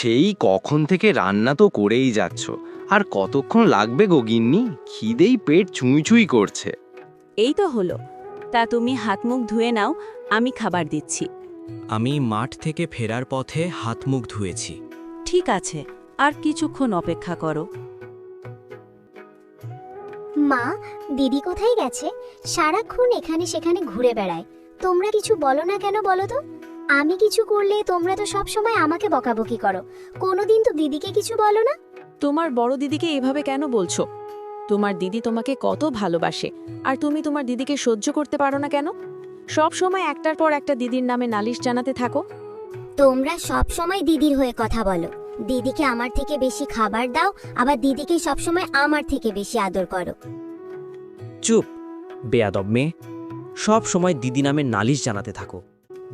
সেই কখন থেকে রান্না তো করেই যাচ্ছ। আর কতক্ষণ লাগবে গো গিন্নি? খিদেই পেট চুঁই চুঁই করছে। এই তো হলো। তা তুমি হাত মুখ ধুয়ে নাও আমি খাবার দিচ্ছি। আমি মাঠ থেকে ফেরার পথে হাত মুখ ধুয়েছি। ঠিক আছে আর কিছুক্ষণ অপেক্ষা করো। মা দিদি কোথায় গেছে? সারাক্ষণ এখানে সেখানে ঘুরে বেড়ায়। তোমরা কিছু বলো না কেন বলো তো? আমি কিছু করলে তোমরা তো সব সময় আমাকে বকাবকি করো। কোনোদিন তো দিদিকে কিছু বলো না। তোমার বড় দিদিকে এভাবে কেন বলছো? তোমার দিদি তোমাকে কত ভালোবাসে আর তুমি তোমার দিদিকে সহ্য করতে পারো না কেন? সব সময় একটার পর একটা দিদির নামে নালিশ জানাতে থাকো। তোমরা সব সময় দিদির হয়ে কথা বলো। দিদিকে আমার থেকে বেশি খাবার দাও আবার দিদিকে সব সময় আমার থেকে বেশি আদর করো। চুপ বেয়াদব মেয়ে। সব সময় দিদি নামে নালিশ জানাতে থাকো।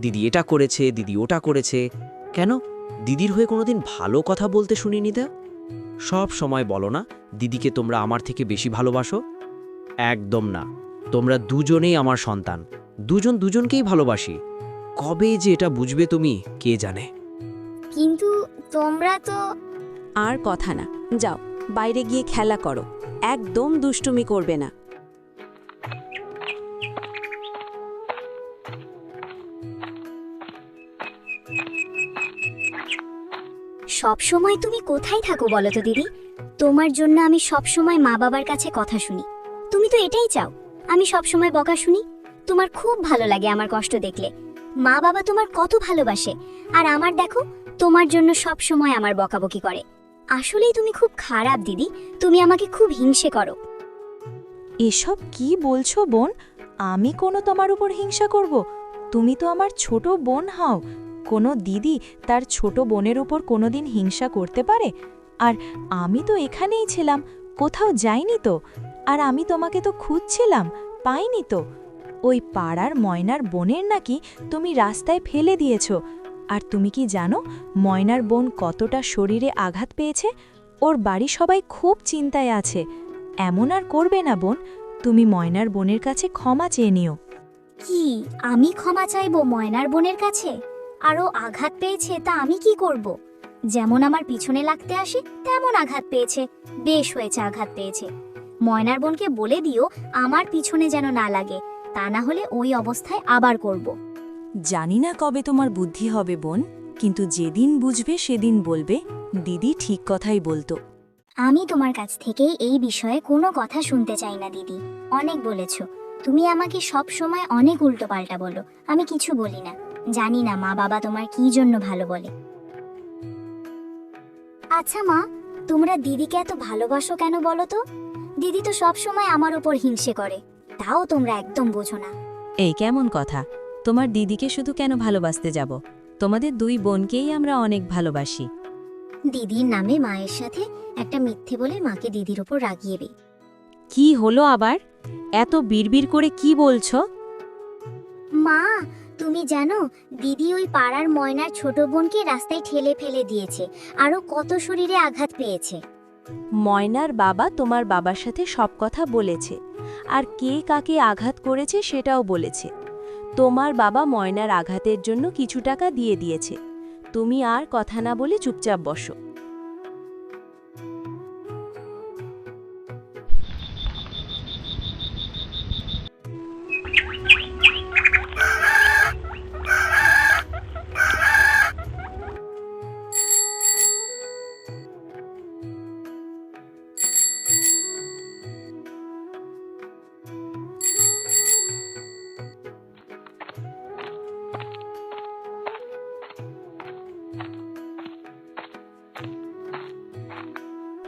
দিদি এটা করেছে দিদি ওটা করেছে। কেন? দিদির হয়ে কোনোদিন ভালো কথা বলতে শুনিনি তা? সব সময় বলো না দিদিকে তোমরা আমার থেকে বেশি ভালোবাসো? একদম না। তোমরা দুজনেই আমার সন্তান। দুজন দুজনকেই ভালোবাসি। কবে যে এটা বুঝবে তুমি কে জানে? কিন্তু তোমরা তো আর কথা না। যাও বাইরে গিয়ে খেলা করো। একদম দুষ্টুমি করবে না। সব সময় তুমি কোথায় থাকো বলো তো দিদি? তোমার জন্য আমি সব সময় মা বাবার কাছে কথা শুনি। তুমি তো এটাই চাও। আমি সব সময় বকা শুনি। তোমার খুব ভালো লাগে আমার কষ্ট দেখলে। মা বাবা তোমার কত ভালোবাসে। আর আমার দেখো, তোমার জন্য সব সময় আমার বকাবকি করে। আসলেই তুমি খুব খারাপ দিদি। তুমি আমাকে খুব হিংসে করো। এসব কি বলছো বোন? আমি কোনো তোমার উপর হিংসা করব। তুমি তো আমার ছোট বোন হও। কোনো দিদি তার ছোট বোনের উপর কোনোদিন হিংসা করতে পারে? আর আমি তো এখানেই ছিলাম, কোথাও যাইনি তো। আর আমি তোমাকে তো খুঁজছিলাম, পাইনি তো। ওই পাড়ার ময়নার বোনের নাকি তুমি রাস্তায় ফেলে দিয়েছ। আর তুমি কি জানো, ময়নার বোন কতটা শরীরে আঘাত পেয়েছে? ওর বাড়ি সবাই খুব চিন্তায় আছে। এমন আর করবে না বোন, তুমি ময়নার বোনের কাছে ক্ষমা চেয়ে নিও। কি? আমি ক্ষমা চাইব ময়নার বোনের কাছে? আরও আঘাত পেয়েছে তা আমি কি করব? যেমন আমার পিছনে লাগতে আসে তেমন আঘাত পেয়েছে বেশ হয়েছে আঘাত পেয়েছে। ময়নার বোনকে বলে দিও আমার পিছনে যেন না লাগে তা না হলে ওই অবস্থায় আবার করব। জানি না কবে তোমার বুদ্ধি হবে বোন কিন্তু যেদিন বুঝবে সেদিন বলবে দিদি ঠিক কথাই বলতো। আমি তোমার কাছ থেকে এই বিষয়ে কোনো কথা শুনতে চাই না দিদি। অনেক বলেছ। তুমি আমাকে সব সময় অনেক উল্টোপাল্টা বলো আমি কিছু বলি না। জানি না মা বাবা তোমার কি জন্য ভালো বলে। আচ্ছা মা তোমরা দিদিকে এত ভালোবাসো কেন বলো তো? দিদি তো সব সময় আমার উপর হিংসে করে তাও তোমরা একদম বোঝো না। এই কেমন কথা? তোমার দিদিকে শুধু কেন ভালোবাসতে যাব? তোমাদের দুই বোনকেই আমরা অনেক ভালোবাসি। দিদির নামে মায়ের সাথে একটা মিথ্যে বলে মাকে দিদির উপর রাগিয়ে দিই। কি হলো আবার? এত বিড়বিড় করে কি বলছো? মা তুমি জানো, দিদি ওই পাড়ার ময়নার ছোট বোনকে রাস্তায় ঠেলে ফেলে দিয়েছে, আরও কত শরীরে আঘাত পেয়েছে। ময়নার বাবা তোমার বাবার সাথে সব কথা বলেছে, আর কে কাকে আঘাত করেছে সেটাও বলেছে। তোমার বাবা ময়নার আঘাতের জন্য কিছু টাকা দিয়ে দিয়েছে। তুমি আর কথা না বলে চুপচাপ বসো।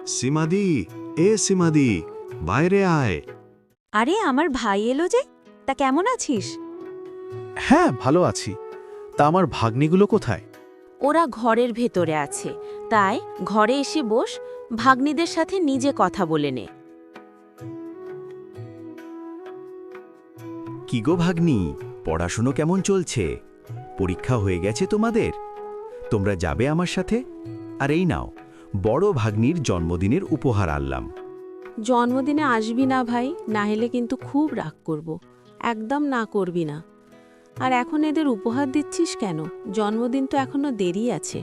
সীমাদি এ সীমাদি বাইরে আয়। আরে আমার ভাই এলো যে তা কেমন আছিস? হ্যাঁ ভালো আছি। তা আমার ভাগ্নিগুলো কোথায়? ওরা ঘরের ভেতরে আছে। তাই ঘরে এসে বস ভাগ্নিদের সাথে নিজে কথা বলে নে। কি গো ভাগ্নি পড়াশুনো কেমন চলছে? পরীক্ষা হয়ে গেছে তোমাদের? তোমরা যাবে আমার সাথে? আর এই নাও। বড় ভাগ্নির জন্মদিনের উপহার আনলাম। জন্মদিনে আসবি না ভাই না হলে কিন্তু খুব রাগ করব। একদম না করবি না। আর এখন এদের উপহার দিচ্ছিস কেন? জন্মদিন তো এখনও দেরি আছে।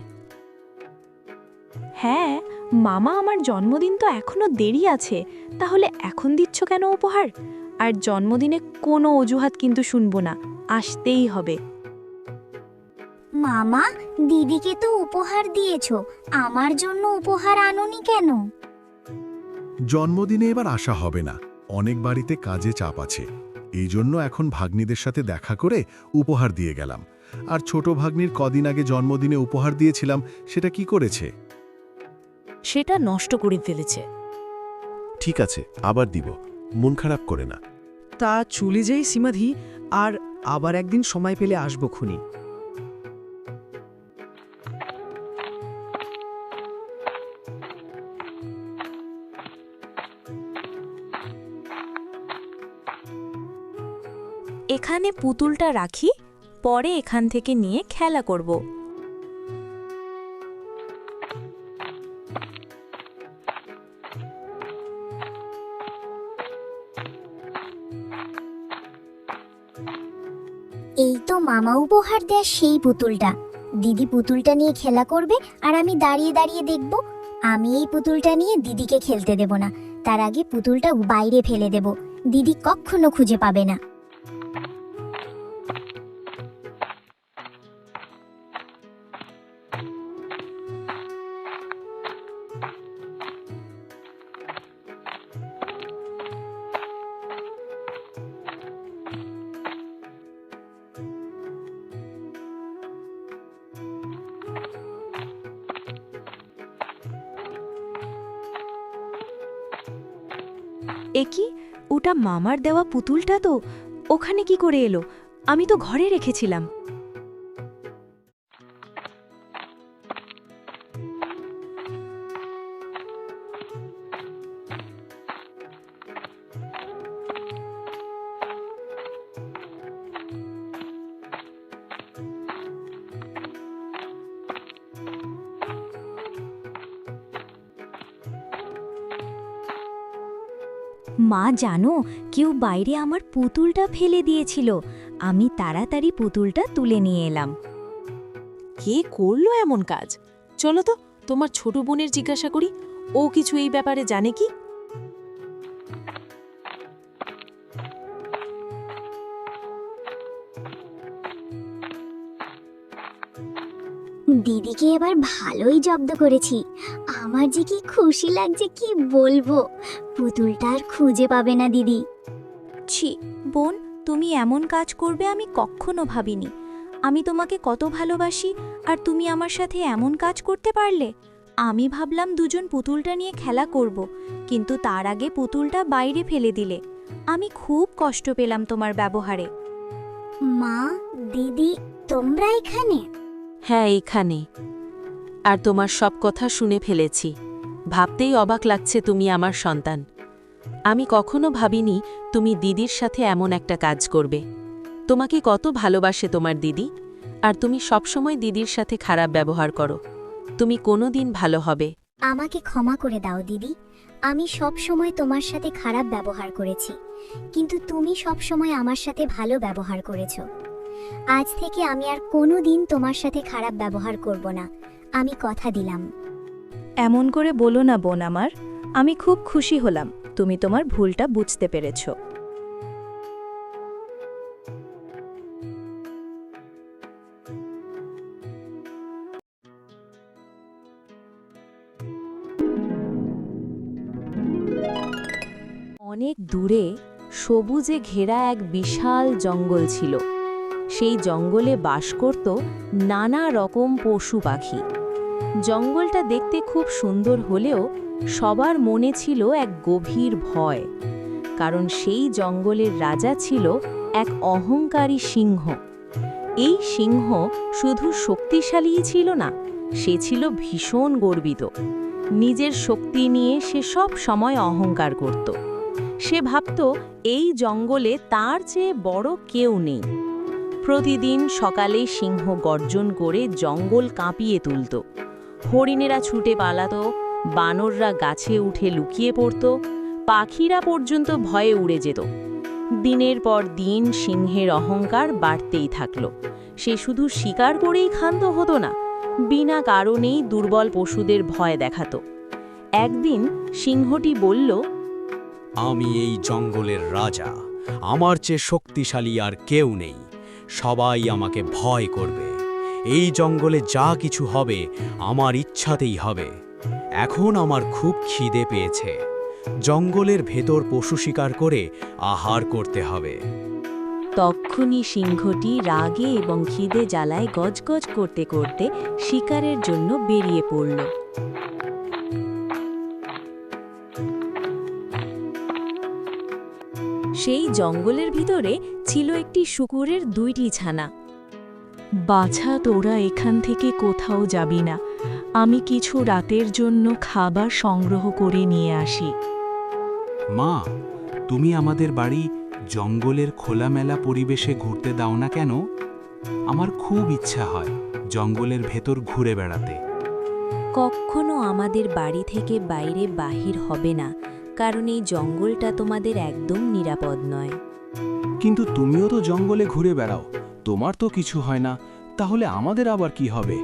হ্যাঁ মামা আমার জন্মদিন তো এখনও দেরি আছে। তাহলে এখন দিচ্ছ কেন উপহার? আর জন্মদিনে কোনো অজুহাত কিন্তু শুনব না। আসতেই হবে। মামা দিদিকে তো উপহার দিয়েছ। আমার জন্য উপহার আনোনি কেন? জন্মদিনে এবার আসা হবে না। অনেক বাড়িতে কাজে চাপ আছে। এই জন্য এখন ভাগ্নিদের সাথে দেখা করে উপহার দিয়ে গেলাম। আর ছোট ভাগ্নির কদিন আগে জন্মদিনে উপহার দিয়েছিলাম সেটা কি করেছে? সেটা নষ্ট করে ফেলেছে। ঠিক আছে আবার দিব। মন খারাপ করে না। তা চলে যাই সীমাধি আর আবার একদিন সময় পেলে আসব খুনি। এখানে পুতুলটা রাখি, পরে এখান থেকে নিয়ে খেলা করব। এই তো মামা উপহার দেয় সেই পুতুলটা। দিদি পুতুলটা নিয়ে খেলা করবে আর আমি দাঁড়িয়ে দাঁড়িয়ে দেখব। আমি এই পুতুলটা নিয়ে দিদিকে খেলতে দেব না, তার আগে পুতুলটা বাইরে ফেলে দেব। দিদি কখনো খুঁজে পাবে না। এ কি? ওটা মামার দেওয়া পুতুলটা তো? ওখানে কি করে এলো? আমি তো ঘরে রেখেছিলাম। মা, জানো, কেউ বাইরে আমার পুতুলটা ফেলে দিয়েছিল। আমি তাড়াতাড়ি পুতুলটা তুলে নিয়ে এলাম। কে করল এমন কাজ? চলো তো, তোমার ছোট বোনের জিজ্ঞাসা করি। ও কিছু এই ব্যাপারে জানে কি? দিদিকে এবার ভালোই জব্দ করেছি। আমার যে কি খুশি লাগছে কি বলব? পুতুলটা আর খুঁজে পাবে না দিদি। ছি বোন তুমি এমন কাজ করবে আমি কখনো ভাবিনি। আমি তোমাকে কত ভালোবাসি আর তুমি আমার সাথে এমন কাজ করতে পারলে? আমি ভাবলাম দুজন পুতুলটা নিয়ে খেলা করব কিন্তু তার আগে পুতুলটা বাইরে ফেলে দিলে। আমি খুব কষ্ট পেলাম তোমার ব্যবহারে। মা দিদি তোমরা এখানে? হ্যাঁ এইখানে আর তোমার সব কথা শুনে ফেলেছি। ভাবতেই অবাক লাগছে তুমি আমার সন্তান। আমি কখনো ভাবিনি তুমি দিদির সাথে এমন একটা কাজ করবে। তোমাকে কত ভালোবাসে তোমার দিদি। আর তুমি সবসময় দিদির সাথে খারাপ ব্যবহার করো। তুমি কোনো দিন ভালো হবে। আমাকে ক্ষমা করে দাও দিদি। আমি সব সময় তোমার সাথে খারাপ ব্যবহার করেছি। কিন্তু তুমি সব সময় আমার সাথে ভালো ব্যবহার করেছ। আজ থেকে আমি আর কোনো দিন তোমার সাথে খারাপ ব্যবহার করব না। আমি কথা দিলাম। এমন করে বলো না, বোন আমার। আমি খুব খুশি হলাম। তুমি তোমার ভুলটা বুঝতে পেরেছ। অনেক দূরে সবুজে ঘেরা এক বিশাল জঙ্গল ছিল। সেই জঙ্গলে বাস করত নানা রকম পশু পাখি। জঙ্গলটা দেখতে খুব সুন্দর হলেও সবার মনে ছিল এক গভীর ভয়, কারণ সেই জঙ্গলের রাজা ছিল এক অহংকারী সিংহ। এই সিংহ শুধু শক্তিশালীই ছিল না, সে ছিল ভীষণ গর্বিত। নিজের শক্তি নিয়ে সে সব সময় অহংকার করত। সে ভাবত এই জঙ্গলে তার চেয়ে বড় কেউ নেই। প্রতিদিন সকালে সিংহ গর্জন করে জঙ্গল কাঁপিয়ে তুলত। হরিণেরা ছুটে পালাত, বানররা গাছে উঠে লুকিয়ে পড়ত, পাখিরা পর্যন্ত ভয়ে উড়ে যেত। দিনের পর দিন সিংহের অহংকার বাড়তেই থাকল। সে শুধু শিকার করেই ক্ষান্ত হতো না, বিনা কারণেই দুর্বল পশুদের ভয় দেখাতো। একদিন সিংহটি বলল, আমি এই জঙ্গলের রাজা, আমার চেয়ে শক্তিশালী আর কেউ নেই। সবাই আমাকে ভয় করবে। এই জঙ্গলে যা কিছু হবে, আমার ইচ্ছাতেই হবে। এখন আমার খুব খিদে পেয়েছে। জঙ্গলের ভেতর পশু শিকার করে আহার করতে হবে। তক্ষুনি সিংহটি রাগে এবং খিদে জ্বালায় গজগজ করতে করতে শিকারের জন্য বেরিয়ে পড়ল। সেই জঙ্গলের ভিতরে ছিল একটি শুকুরের দুইটি ছানা। বাছা তোরা এখান থেকে কোথাও যাবি না। আমি কিছু রাতের জন্য খাবার সংগ্রহ করে নিয়ে আসি। মা তুমি আমাদের বাড়ি জঙ্গলের খোলামেলা পরিবেশে ঘুরতে দাও না কেন? আমার খুব ইচ্ছা হয় জঙ্গলের ভেতর ঘুরে বেড়াতে। কখনো আমাদের বাড়ি থেকে বাইরে বাহির হবে না কারণ এই জঙ্গলটা তোমাদের একদম নিরাপদ নয়। কিন্তু তুমিও তো জঙ্গলে ঘুরে বেড়াও। তোমার তো কিছু হয় না। তাহলে আমাদের আবার কি হবে?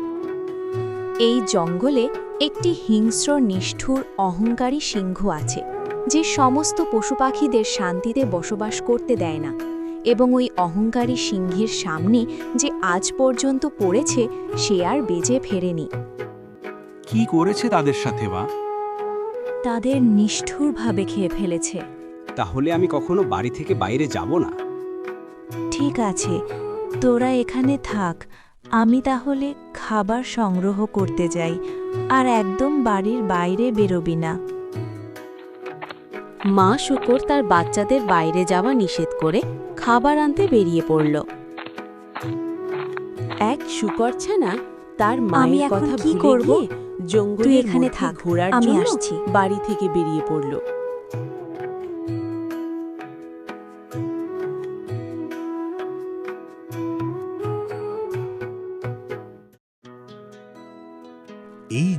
এই জঙ্গলে একটি হিংস্র নিষ্ঠুর অহংকারী সিংহ আছে যে সমস্ত পশু পাখিদের শান্তিতে বসবাস করতে দেয় না। এবং ওই অহংকারী সিংহের সামনে যে আজ পর্যন্ত পড়েছে সে আর বেজে ফেরেনি। কি করেছে তাদের সাথে বা তাদের নিষ্ঠুরভাবে খেয়ে ফেলেছে। তাহলে আমি কখনো বাড়ি থেকে বাইরে যাব না? ঠিক আছে তোরা এখানে থাক আমি তাহলে খাবার সংগ্রহ করতে যাই আর একদম বাড়ির বাইরে বেরোবি না মা শুকর তার বাচ্চাদের বাইরে যাওয়া নিষেধ করে খাবার আনতে বেরিয়ে পড়ল এক শুকর ছানা তার মায়ের কথা কি করব? তুই এখানে থাক, ঘোরার আমি জন্য আসছি। বাড়ি থেকে বেরিয়ে পড়ল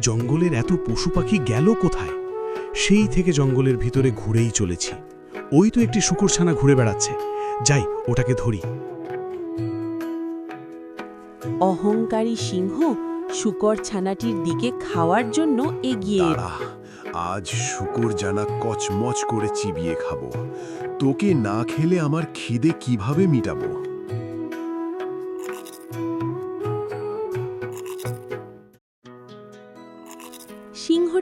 জঙ্গলের এত পশু পাখি গেল কোথায়? সেই থেকে জঙ্গলের ভিতরে ঘুরেই চলেছি। ওই তো একটি শুকুরছানা ঘুরে বেড়াচ্ছে। যাই ওটাকে ধরি। অহংকারী সিংহ শুকর ছানাটির দিকে খাওয়ার জন্য এগিয়ে। আজ শুকুর জানা কচমচ করে চিবিয়ে খাব। তোকে না খেলে আমার খিদে কীভাবে মিটাবো?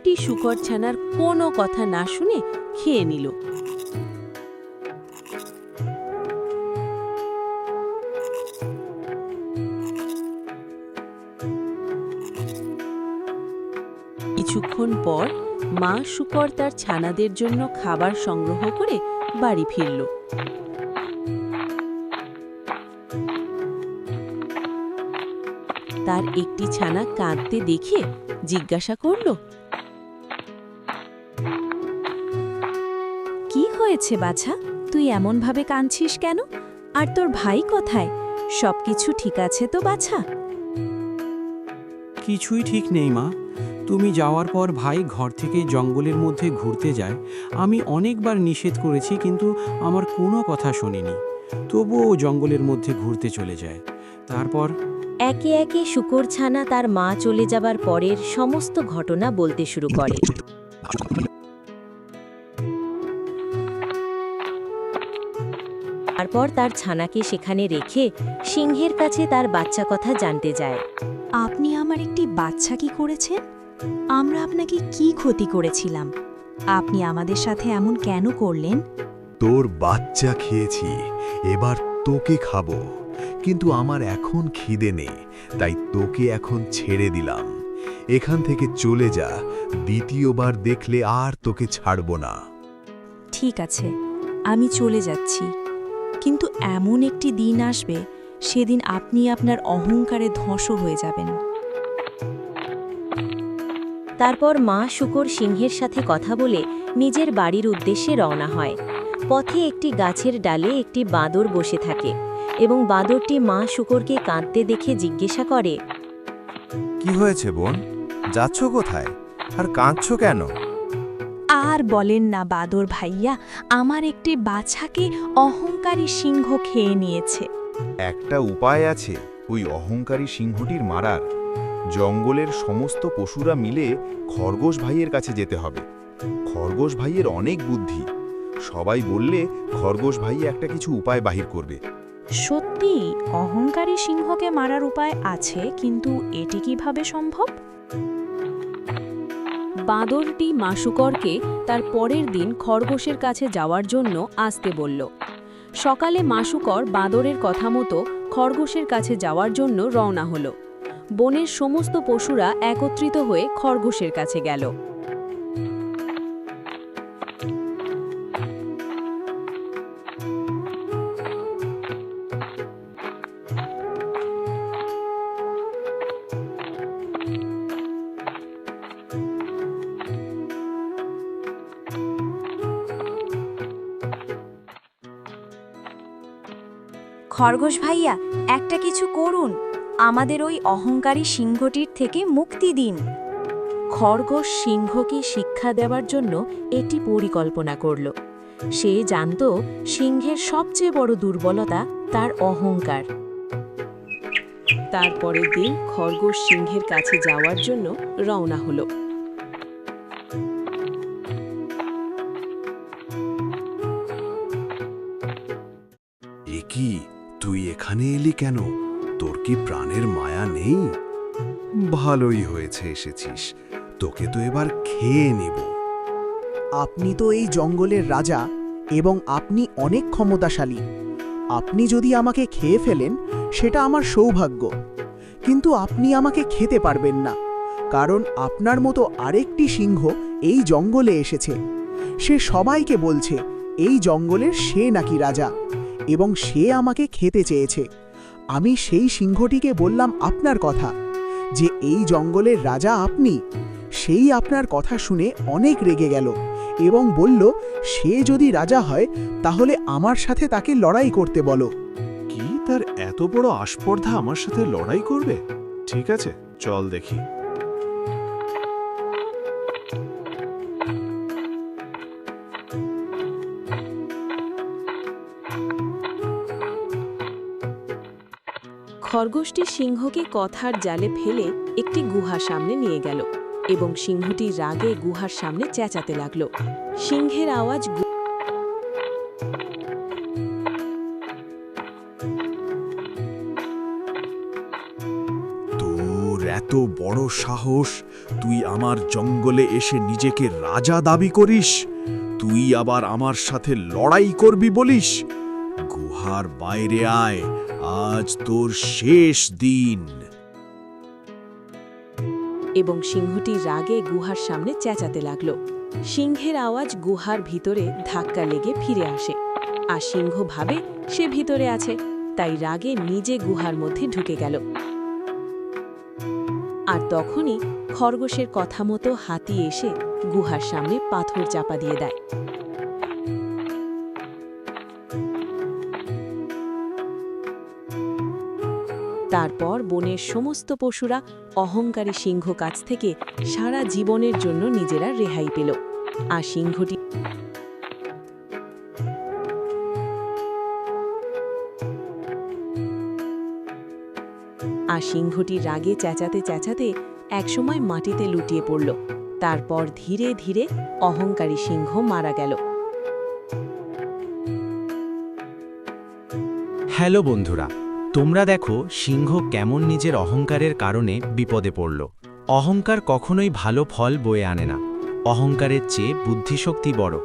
সিংহটি শুকর ছানার কোনো কথা না শুনে খেয়ে নিল। কিছুক্ষণ পর মা শুকর তার ছানাদের জন্য খাবার সংগ্রহ করে বাড়ি ফিরল। তার একটি ছানা কাঁদতে দেখে জিজ্ঞাসা করল হয়েছে বাছা? তুই এমনভাবে কাঁদছিস কেন? আর তোর ভাই কোথায়? সবকিছু ঠিক আছে তো বাছা? কিছুই ঠিক নেই মা। তুমি যাওয়ার পর ভাই ঘর থেকে জঙ্গলের মধ্যে ঘুরতে যায়। আমি অনেকবার নিষেধ করেছি কিন্তু আমার কোনো কথা শোনেনি। তবুও ও জঙ্গলের মধ্যে ঘুরতে চলে যায়। তারপর একে একে শুকর ছানা তার মা চলে যাবার পরের সমস্ত ঘটনা বলতে শুরু করে। তারপর তার ছানাকে সেখানে রেখে সিংহের কাছে তার বাচ্চা কথা জানতে যায়। আপনি আমার একটি বাচ্চা কি করেছেন? আমরা আপনাকে কি ক্ষতি করেছিলাম? আপনি আমাদের সাথে এমন কেন করলেন? তোর বাচ্চা খেয়েছি এবার তোকে খাব। কিন্তু আমার এখন খিদে নেই তাই তোকে এখন ছেড়ে দিলাম। এখান থেকে চলে যা দ্বিতীয়বার দেখলে আর তোকে ছাড়বো না। ঠিক আছে আমি চলে যাচ্ছি। কিন্তু এমন একটি দিন আসবে, সেদিন আপনি আপনার অহংকারে ধ্বংস হয়ে যাবেন। তারপর মা শুকর সিংহের সাথে কথা বলে নিজের বাড়ির উদ্দেশ্যে রওনা হয়। পথে একটি গাছের ডালে একটি বাঁদর বসে থাকে এবং বাঁদরটি মা শুকরকে কাঁদতে দেখে জিজ্ঞাসা করে, কি হয়েছে বোন? যাচ্ছ কোথায়? আর কাঁদছো কেন? আর বলেন না বাদর ভাইয়া আমার একটি বাছাকে অহংকারী সিংহ খেয়ে নিয়েছে। একটা উপায় আছে ওই অহংকারী সিংহটির মারার। জঙ্গলের সমস্ত পশুরা মিলে খরগোশ ভাইয়ের কাছে যেতে হবে। খরগোশ ভাইয়ের অনেক বুদ্ধি। সবাই বললে খরগোশ ভাই একটা কিছু উপায় বাহির করবে। সত্যি অহংকারী সিংহকে মারার উপায় আছে কিন্তু এটি কীভাবে সম্ভব? বাঁদরটি মাসুকরকে তার পরের দিন খরগোশের কাছে যাওয়ার জন্য আসতে বলল। সকালে মাসুকর বাঁদরের কথা মতো খরগোশের কাছে যাওয়ার জন্য রওনা হলো। বনের সমস্ত পশুরা একত্রিত হয়ে খরগোশের কাছে গেল। খরগোশ ভাইয়া, একটা কিছু করুন। আমাদের ওই অহংকারী সিংহটির থেকে মুক্তি দিন। খরগোশ সিংহকে শিক্ষা দেওয়ার জন্য এটি পরিকল্পনা করল। সে জানত সিংহের সবচেয়ে বড় দুর্বলতা তার অহংকার। তারপরের দিন খরগোশ সিংহের কাছে যাওয়ার জন্য রওনা হলো। কি? তুই এখানে এলি কেন? তোর কি প্রাণের মায়া নেই? ভালোই হয়েছে এসেছিস। তোকে তো এবার খেয়ে নেব। আপনি তো এই জঙ্গলের রাজা এবং আপনি অনেক ক্ষমতাশালী। আপনি যদি আমাকে খেয়ে ফেলেন, সেটা আমার সৌভাগ্য। কিন্তু আপনি আমাকে খেতে পারবেন না, কারণ আপনার মতো আরেকটি সিংহ এই জঙ্গলে এসেছে। সে সবাইকে বলছে, এই জঙ্গলের সে নাকি রাজা? এবং সে আমাকে খেতে চেয়েছে। আমি সেই সিংহটিকে বললাম, আপনার কথা। যে এই জঙ্গলের রাজা আপনি, সেই আপনার কথা শুনে অনেক রেগে গেল এবং বলল, সে যদি রাজা হয়, তাহলে আমার সাথে তাকে লড়াই করতে বলো। কি? তার এত বড় আস্পর্ধা আমার সাথে লড়াই করবে? ঠিক আছে, চল দেখি। খরগোশটি সিংহকে কথার জালে ফেলে একটি গুহার সামনে নিয়ে গেল এবং সিংহটি রাগে গুহার সামনে চেঁচাতে লাগল। সিংহের আওয়াজ তোর এত বড় সাহস, তুই আমার জঙ্গলে এসে নিজেকে রাজা দাবি করিস? তুই আবার আমার সাথে লড়াই করবি বলিস? গুহার বাইরে আয় আজ তোর শেষ দিন। এবং সিংহটি রাগে গুহার সামনে চেঁচাতে লাগল। সিংহের আওয়াজ গুহার ভিতরে ধাক্কা লেগে ফিরে আসে। আর সিংহ ভাবে সে ভিতরে আছে, তাই রাগে নিজে গুহার মধ্যে ঢুকে গেল। আর তখনই খরগোশের কথা মতো হাতি এসে গুহার সামনে পাথর চাপা দিয়ে দেয়। তারপর বনের সমস্ত পশুরা অহংকারী সিংহ কাছ থেকে সারা জীবনের জন্য নিজেরা রেহাই পেল। আর সিংহটি আর সিংহটি রাগে চেঁচাতে চেঁচাতে একসময় মাটিতে লুটিয়ে পড়ল। তারপর ধীরে ধীরে অহংকারী সিংহ মারা গেল। হ্যালো বন্ধুরা তোমরা দেখো, সিংহ কেমন নিজের অহংকারের কারণে বিপদে পড়ল। অহংকার কখনোই ভালো ফল বয়ে আনে না। অহংকারের চেয়ে বুদ্ধিশক্তি বড়।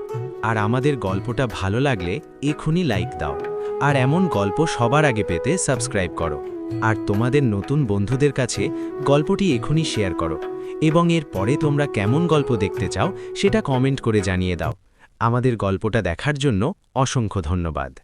আর আমাদের গল্পটা ভালো লাগলে এখনই লাইক দাও। আর এমন গল্প সবার আগে পেতে সাবস্ক্রাইব করো। আর তোমাদের নতুন বন্ধুদের কাছে গল্পটি এখনই শেয়ার করো। এবং এর পরে তোমরা কেমন গল্প দেখতে চাও, সেটা কমেন্ট করে জানিয়ে দাও। আমাদের গল্পটা দেখার জন্য অসংখ্য ধন্যবাদ।